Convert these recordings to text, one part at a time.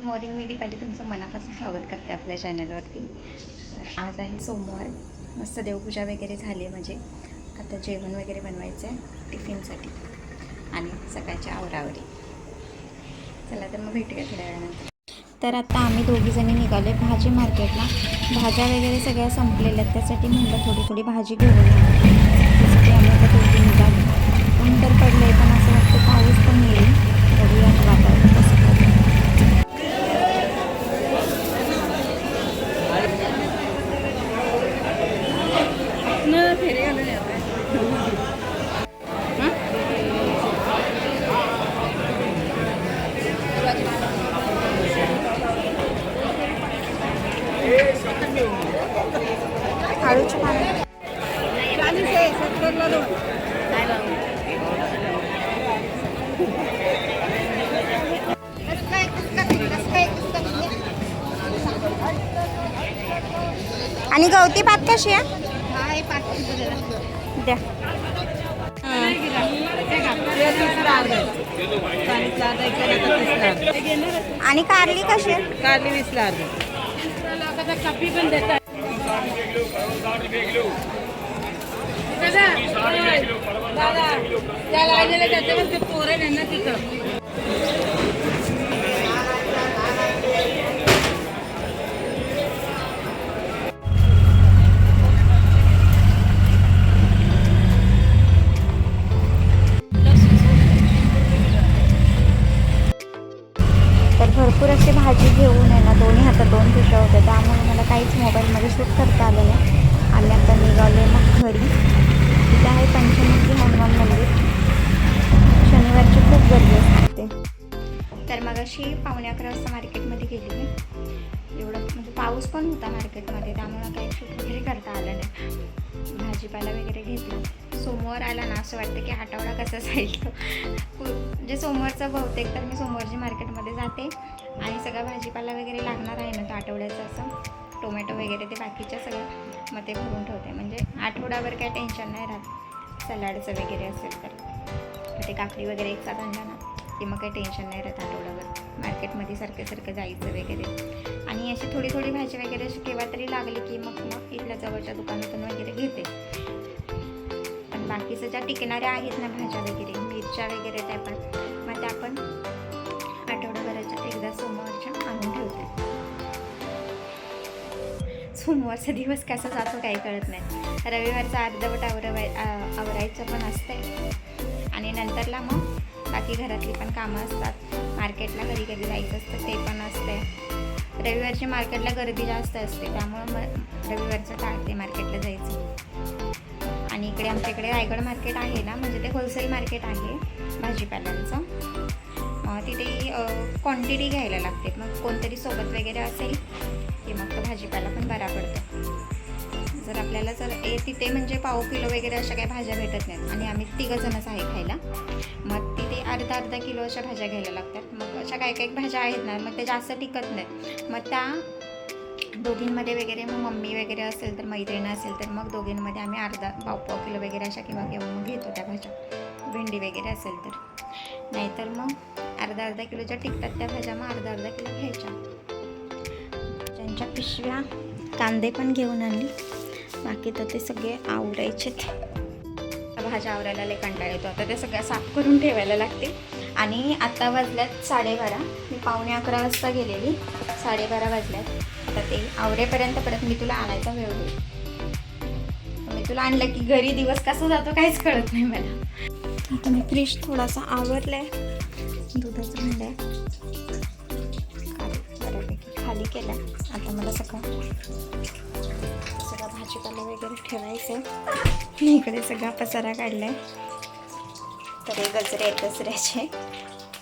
Good morning मी दीपाली. तुमचं मनापासून स्वागत करते आपल्या चॅनलवरती. आज आहे सोमवार. मस्त देवपूजा वगैरे झाली आहे म्हणजे आता जेवण वगैरे बनवायचं आहे टिफिनसाठी. आणि सकाळच्या आवरावरी. चला तर मग भेटूया थोड्या वेळानंतर. तर आता आम्ही दोघीजणी निघाले भाजी मार्केटला. भाज्या वगैरे सगळ्या संपलेल्या आहेत. त्यासाठी म्हणलं थोडी थोडी भाजी घेऊन त्यासाठी आम्ही आता दोघी निघालो. ऊन तर पडले पण आणि गवती भात कशी आहे? द्या. आणि कारली कशी आहे? कारली वीसला अर्ध. घेऊन आहे ना दोन्ही हातात दोन पिशव्या होत्या. त्यामुळे मला काहीच मोबाईलमध्ये शूट करता आलं नाही. आम्ही आता निघालो मग घरी. तिथे आहे पंचमुखी हनुमान मंदिर. शनिवारची खूप गर्दी असते तर मग अशी पावणे अकरा वाजता मार्केटमध्ये गेली मी. एवढं म्हणजे पाऊस पण होता मार्केटमध्ये त्यामुळं काही शूट वगैरे करता आलं नाही. भाजीपाला वगैरे घेते सोमवार आला ना असं वाटतं की आठवडा कसा जाईल? तो म्हणजे सोमवारचं बहुतेक तर मी सोमवारची मार्केटमध्ये जाते. आणि सगळा भाजीपाला वगैरे लागणार आहे ना तो आठवड्याचं असं. टोमॅटो वगैरे ते बाकीच्या सगळं मग ते भरून ठेवते. म्हणजे आठवड्यावर काय टेन्शन नाही राहत. सलाडचं वगैरे असेल तर. ते काकडी वगैरे एक साथ आणला ना. की मग काही टेन्शन नाही राहत आठवडाभर. मार्केटमध्ये सारखं सारखं जायचं वगैरे. आणि अशी थोडी थोडी भाजी वगैरे अशी केव्हा तरी लागली की मग मग इथल्या जवळच्या दुकानातून वगैरे घेते. पण बाकीचं ज्या टिकणाऱ्या आहेत ना भाज्या वगैरे मिरच्या वगैरे त्या पण मग त्या पण आठवड्याभराच्या एकदा सोमवारच्या आणून ठेवते. सोमवारचा दिवस कसा जातो काही कळत नाही. रविवारचा अर्धवट आवरवाय आवरायचं पण असतंय. आणि नंतरला मग बाकी घरातली पण कामं असतात. मार्केटला कधी कधी जायचं असतं ते पण असते रविवारची मार्केटला गर्दी जास्त असते त्यामुळं मग रविवारचं टाळते मार्केटला जायचं. आणि इकडे आमच्याकडे रायगड मार्केट आहे ना म्हणजे ते होलसेल मार्केट आहे भाजीपाल्यांचं. तिथे क्वांटिटी घ्यायला लागते. मग कोणतरी सोबत वगैरे असेल की मग तो भाजीपाला पण बरा पडतो. जर आपल्याला जर ए तिथे म्हणजे पाव किलो वगैरे अशा काही भाज्या भेटत नाहीत. आणि आम्ही तिघंजणच आहे खायला. मग अर्धा अर्धा किलो अशा भाज्या घ्यायला लागतात. मग अशा काही काही भाज्या आहेत ना मग त्या जास्त टिकत नाहीत. मग त्या दोघींमध्ये वगैरे मग मम्मी वगैरे असेल तर मैत्रीण असेल तर मग दोघींमध्ये आम्ही अर्धा पाव पाव किलो वगैरे अशा किंवा घेऊन घेतो त्या भाज्या. भेंडी वगैरे असेल तर. नाहीतर मग अर्धा अर्धा किलो ज्या टिकतात त्या भाज्या मग अर्धा अर्धा किलो घ्यायच्या. ज्यांच्या पिशव्या कांदे पण घेऊन आणली बाकी तर ते सगळे आवडायचे भाज्या आवरायला लय कंटाळा येतो. आता ते सगळ्या साफ करून ठेवायला लागतील. आणि आत्ता वाजल्यात साडेबारा. मी पावणे अकरा वाजता गेलेली. साडेबारा वाजल्यात. आता ते आवरेपर्यंत परत मी तुला आणायचा वेळ होईल मी तुला आणलं की घरी दिवस कसा जातो काहीच कळत नाही मला. आता मी फ्रीज थोडासा आवरलाय. दुधाचं भांड. आहे खाली बऱ्यापैकी खाली केलं आता मला सगळं वगैरे ठेवायचं. आहे इकडे सगळा पसारा काढलाय. तर हे गजरे आहेत दसऱ्याचे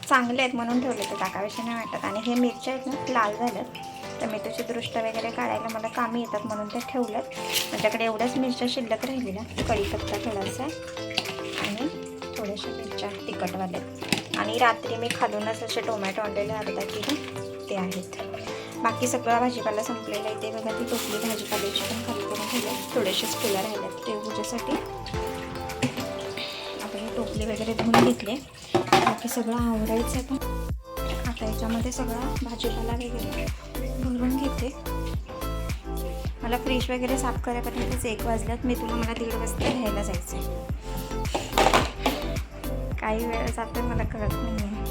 चांगले आहेत म्हणून ठेवले तर टाकावेसे नाही वाटत. आणि हे मिरच्या आहेत ना लाल झाल्यात. तर मेथीची दृष्ट वगैरे काढायला मला कामी येतात म्हणून ते ठेवल्यात माझ्याकडे एवढ्याच मिरच्या शिल्लक राहिलेल्या. कढीपत्ता थोडासा आणि थोड्याशा मिरच्या तिखटवाल्या आणि रात्री मी खालूनच असे टोमॅटो आणलेले अर्धा किलो. ते आहेत. बाकी सगळा भाजीपाला संपलेला आहे. ते बघा ती टोपली भाजीपाल्याची पण खाली करून ठेवली थोडेसेच फुलं राहिल्यात देवपूजेसाठी आता आपण टोपली वगैरे धुवून घेतले बाकी सगळं आवरायचं पण आता याच्यामध्ये सगळा भाजीपाला वगैरे भरून घेते. मला फ्रीज वगैरे साफ करायपर्यंतच एक वाजल्यात मी तुला मला दीड वाजता घ्यायला जायचं आहे काही वेळ जातं मला कळत नाही आहे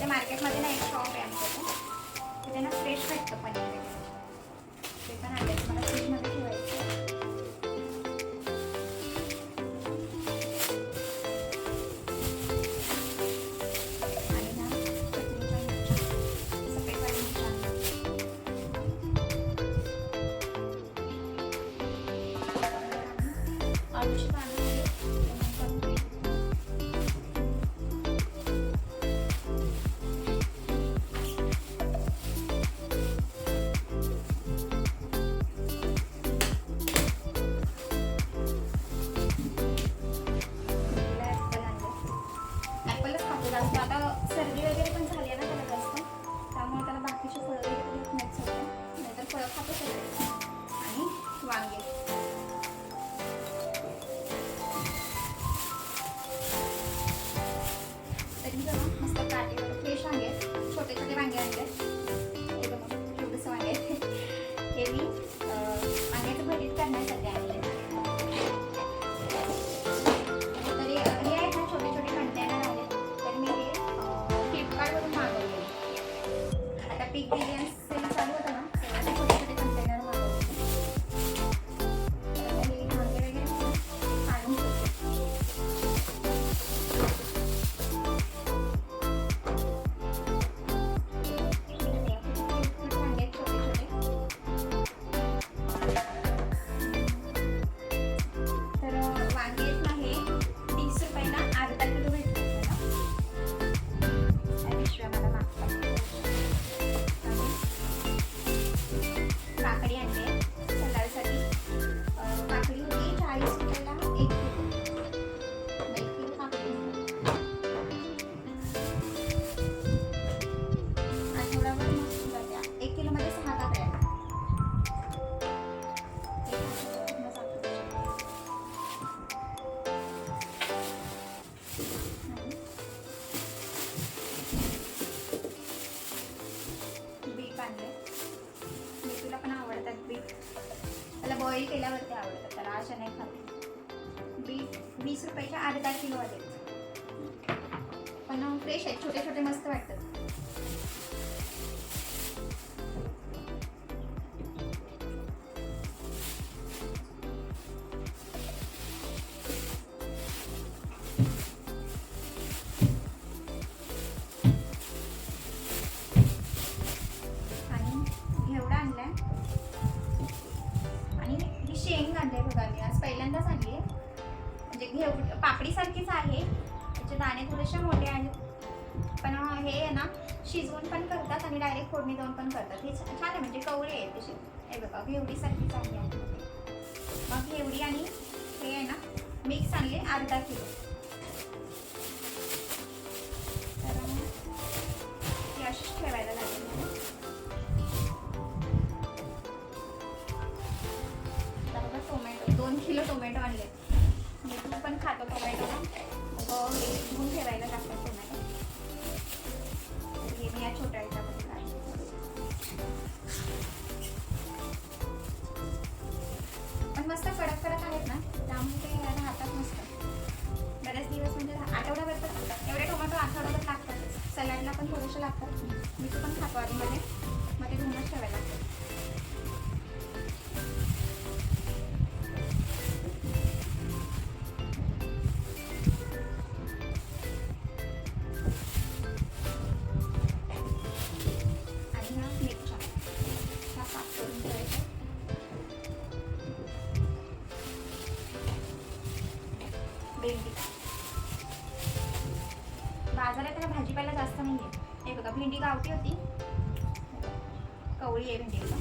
इथे मार्केटमध्ये ना एक शॉप आहे आमच्या तिथे ना फ्रेश भेटतं पनीर. हे छान आहे म्हणजे कवळे आहेत तसे हे बघा घेवडीसारखीच आहे. मग घेवडी आणि हे आहे ना मिक्स आणले अर्धा किलो. तर हे अशीच ठेवायला लागेल. मला. टोमॅटो दोन किलो टोमॅटो आणले. म्हणजे मी तू पण खातो टोमॅटो ना. मग ठेवायला लागतात टोमॅटो हे मी या छोट्या पण मस्त कडक कडक आहेत ना त्यामुळे ते राहतात मस्त. बरेच दिवस म्हणजे आठवड्याभर तर एवढे टोमॅटो आठवड्याभर लागतात. सलाडला पण थोडेसे लागतात. मी पण खातो आधी मध्ये गावठी होती. कवळी आहे भेंडीला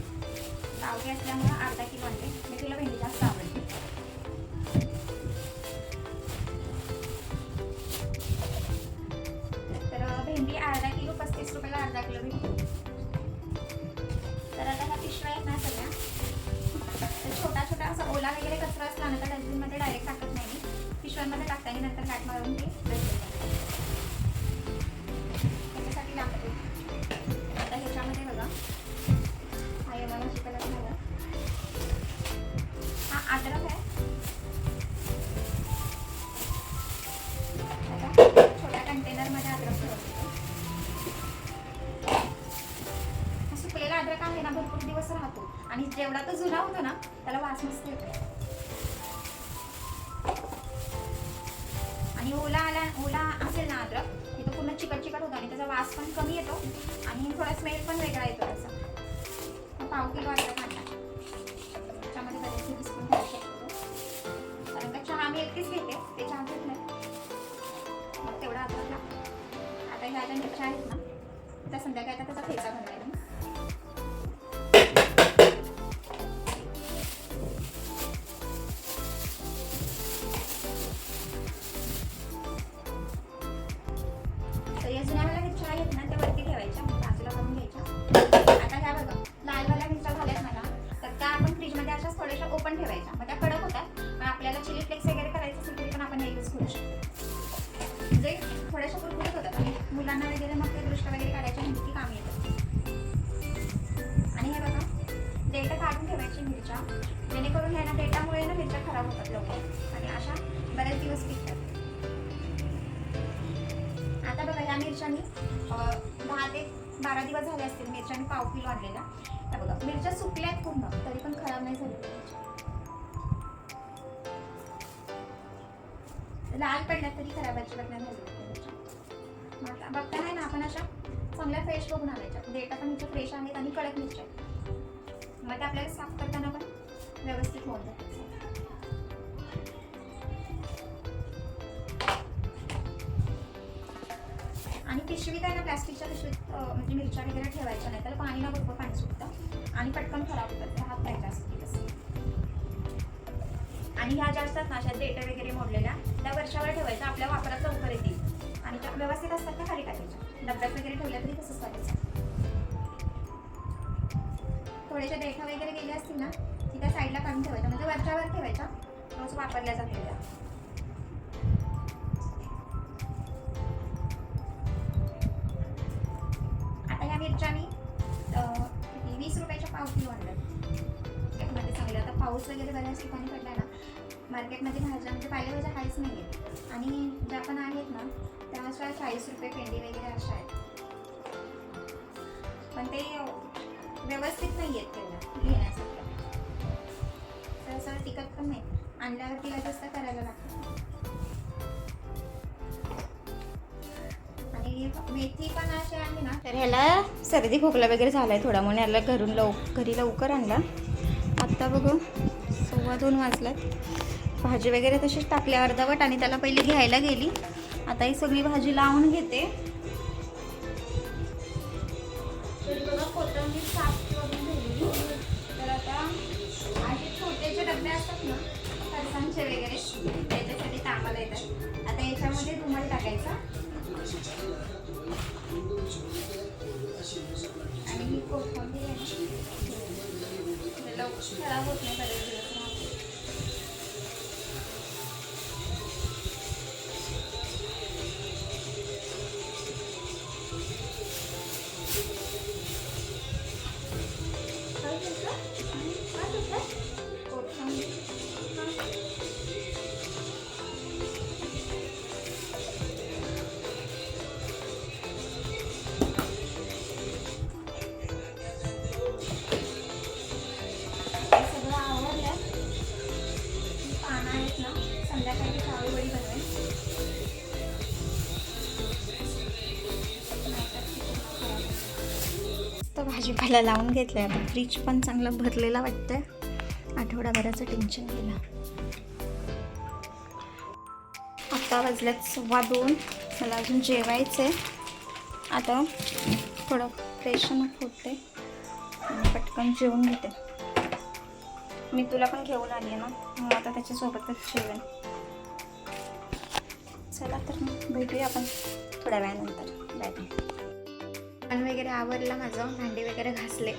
गावठी असल्यामुळं अर्धा किलो आणले मी तुला भेंडी लागतो मिरच्या आहेत ना. त्या संध्याकाळी आता त्याचा ठेचा बनवायला होतात लवकर आणि अशा बरेच दिवस टिकतात. आता बघा या मिरच्यांनी दहा ते बारा दिवस झाले असतील मिरच्या पाव किलो आणलेला. त्या बघा मिरच्या सुकल्यात पूर्ण तरी पण खराब नाही झाली. लाल पडल्या तरी खराब अजिबात झाली. बघता नाही ना आपण अशा चांगल्या फ्रेश बघून आणायच्या. डेटा पण इथे फ्रेश आहेत आणि कडक मिरच्या मग ते आपल्याला साफ करताना पण व्यवस्थित होऊन जातात. आणि पिशवी काय ना प्लास्टिकच्या पिशवीत म्हणजे मिरच्या वगैरे ठेवायच्या नाही त्याला पाणी ना भरपूर पाणी सुटतं. आणि पटकन खराब होतात तर हात पाहिजे असतील आणि ह्या ज्या असतात ना अशा डेटा वगैरे मोडलेल्या त्या वर्षावर ठेवायच्या आपल्या वापरात लवकर येतील. आणि त्या व्यवस्थित असतात त्या खाली टाकायच्या. डब्यात वगैरे ठेवल्या तरी तसंच करायचं थोड्याशा डेटा वगैरे गेल्या असतील ना की त्या साईडला काढून ठेवायच्या म्हणजे वरच्यावर ठेवायच्या रोज वापरल्या जातील त्या. मार्केटमध्ये भाज्या म्हणजे पालेभाज्या काहीच नाही आहेत आणि ज्या पण आहेत ना त्या अशा चाळीस रुपये पेंडी वगैरे अशा आहेत. पण ते व्यवस्थित नाही आहेत त्यांना घेण्यासाठी तर असं टिकत पण नाही. आणल्यावर तिला जास्त करायला लागतं. आणि मेथी पण अशी आहे ना तर ह्याला सर्दी खोकला वगैरे झालाय थोडा म्हणून याला घरून लव घरी लवकर आणला. आत्ता बघू सव्वा दोन वाजल्यात भाजी वगैरे तशीच टाकली अर्धवट आणि त्याला पहिले घ्यायला गेली. आता ही सगळी भाजी लावून घेते. तर बघा कोथिंबीर साफ करून तर आता असे छोटे जे डबे असतात ना फरसांचे वगैरे त्याच्यासाठी टाकायला येतात. आता याच्यामध्ये रुमाल टाकायचा. आणि ही कोथिंबीर लवकर खराब होत नाही संध्याकाळी शाळू वडी बनवेल भाजीपाला लावून घेतलाय. आता फ्रीज पण चांगलं भरलेला वाटतंय. आठवडाभराचं टेन्शन गेलं. आता वाजल्यात सव्वा दोन. मला अजून जेवायचं आहे आता थोडं फ्रेश होते आणि पटकन जेवून घेते. मी तुला पण घेऊन आली आहे ना? मग आता त्याच्यासोबतच जेवेन. भेटूया आपण थोड्या वेळानंतर. बाय पण वगैरे आवरला माझं भांडी वगैरे घासले.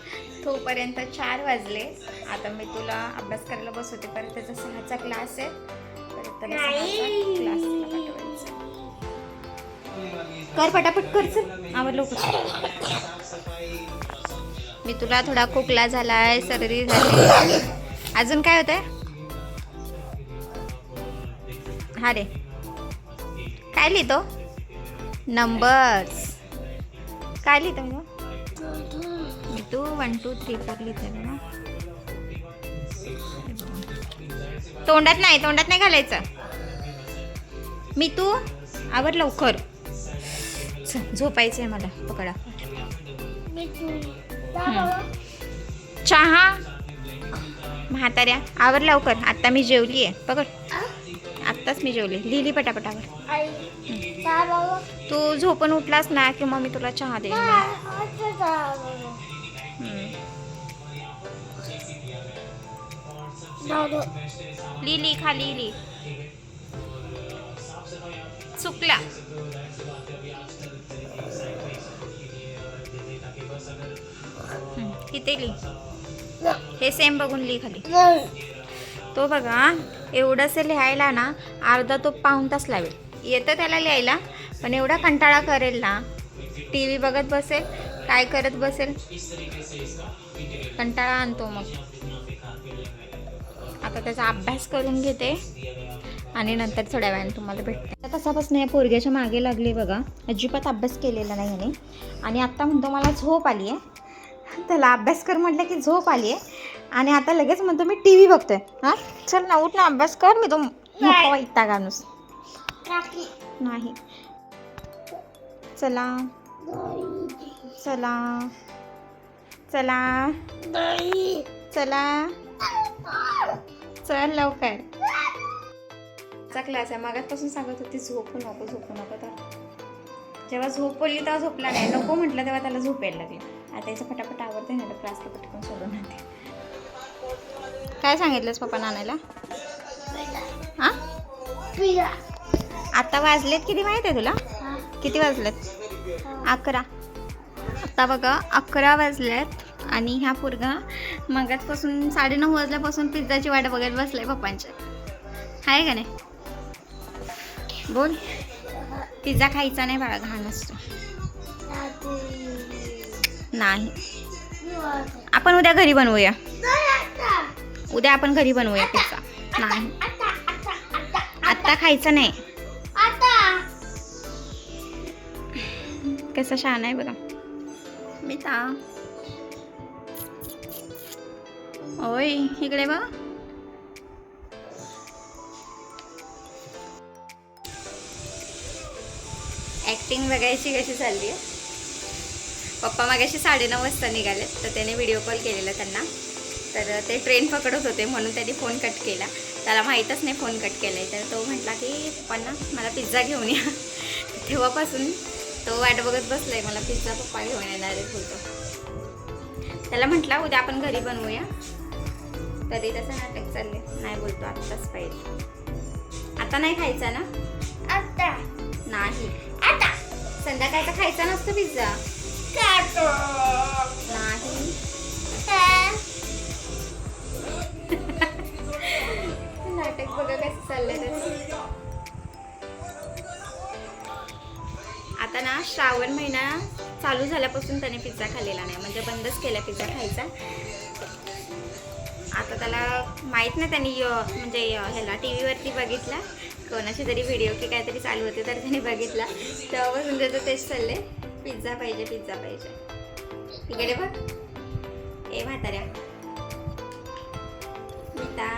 तोपर्यंत चार वाजले. आता मी तुला अभ्यास करायला बसवते. परत त्याचा सहाचा क्लास आहे. परत त्याला पाठवायचं. कर पटापट कर चल. आवर लवकर. मी तुला थोडा खोकला झालाय सर्दी झाली. अजून काय होतंय? हा रे. काय लिहितो नंबर्स काय लिहितो मी मी तू वन टू थ्री फोर लिहिते ना तोंडात नाही तोंडात नाही घालायचं. मी तू? आवर लवकर. चल, झोपायचंय मला. पकडा. चहा? म्हाताऱ्या आवर लवकर. आता मी जेवली आहे पकड आत्ताच मी जेवली. लिहिली पटापटावर. तू झोपून उठलास ना की मग मी तुला चहा हम्म. लिहिली खाली लिही चुकला हम्म, इथे लिही. हे सेम बघून लिही खाली. तो बघा एवढंसं लिहायला ना अर्धा तो पाऊण तास लावेल येतं त्याला लिहायला पण एवढा कंटाळा करेल ना टी व्ही बघत बसेल काय करत बसेल? कंटाळा आणतो मग. आता त्याचा अभ्यास करून घेते. आणि नंतर थोड्या वेळाने तुम्हाला भेटते. तसापासून या पोरग्याच्या मागे लागली बघा. अजिबात अभ्यास केलेला नाही याने. आणि आत्ता म्हणतो मला झोप आली आहे त्याला अभ्यास कर म्हटलं की झोप आली आहे. आणि आता लगेच म्हणतो मी टी व्ही बघतोय. हां? चल ना उठ ना अभ्यास कर. मी तो मोठा वैता गाणूस नाही. चला. चला. चला. चला. चल लवकर. चा क्लास आहे. मागासपासून सांगत होती झोपू नको झोपू नको तर जेव्हा झोप बोलली तेव्हा झोपला नाही. नको म्हटलं तेव्हा त्याला झोप यायला लागली. आता याचं फटाफट आवडते ना क्लासला पटकन सोडून आणते. काय सांगितलंस पप्पा आणायला? हां आता वाजलेत किती माहिती आहे तुला? किती वाजलेत? अकरा. आता बघा अकरा वाजल्यात आणि ह्या पोरगा मगाचपासून साडेनऊ वाजल्यापासून पिझ्झाची वाट बघत बसलाय पप्पांच्या. आहे का नाही? बोल. पिझ्झा खायचा नाही बाळा घाण असतो. नाही. आपण उद्या घरी बनवूया. उद्या आपण घरी बनवूया पिझ्झा नाही. आत्ता खायचा नाही. कसा छान आहे बघा. मी ओय इकडे बघ. ॲक्टिंग बघायची कशी चालली आहे? पप्पा मागाशी साडेनऊ वाजता निघालेत तर त्याने व्हिडिओ कॉल केलेला त्यांना. तर ते ट्रेन पकडत होते म्हणून त्यांनी फोन कट केला. त्याला माहीतच नाही फोन कट केला आहे तर तो म्हटला की पप्पांना मला पिझ्झा घेऊन या. तेव्हापासून तो वाट बघत बसलाय मला पिझ्झा पप्पा घेऊन येणार आहे बोलतो. त्याला म्हटला उद्या आपण घरी बनवूया. तरी तसं नाटक चालले नाही बोलतो आत्ताच पाहिजे. आता नाही खायचा ना? नाही. संध्याकाळचा खायचा नसतो पिझ्झा नाटक बघा कसं चाललंय आता ना श्रावण महिना चालू झाल्यापासून त्याने पिझ्झा खाल्लेला नाही म्हणजे बंदच केला पिझ्झा खायचा. आता त्याला माहीत नाही त्यांनी म्हणजे ह्याला टी व्हीवरती बघितला. कोणाशी तरी व्हिडिओ की काहीतरी चालू होते तर त्याने बघितला. तेव्हापासून त्याचं तेच चालले पिझ्झा पाहिजे पिझ्झा पाहिजे. इकडे बघ. ए म्हाताऱ्या. मिता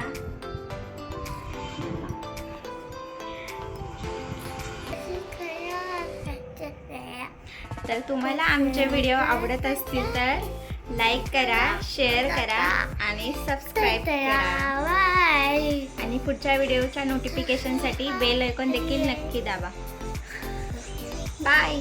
तर तुम्हाला आमचे व्हिडिओ आवडत असतील तर लाईक करा शेअर करा आणि सबस्क्राईब करा. आणि पुढच्या व्हिडिओच्या नोटिफिकेशनसाठी बेल ऐकून देखील नक्की दाबा. बाय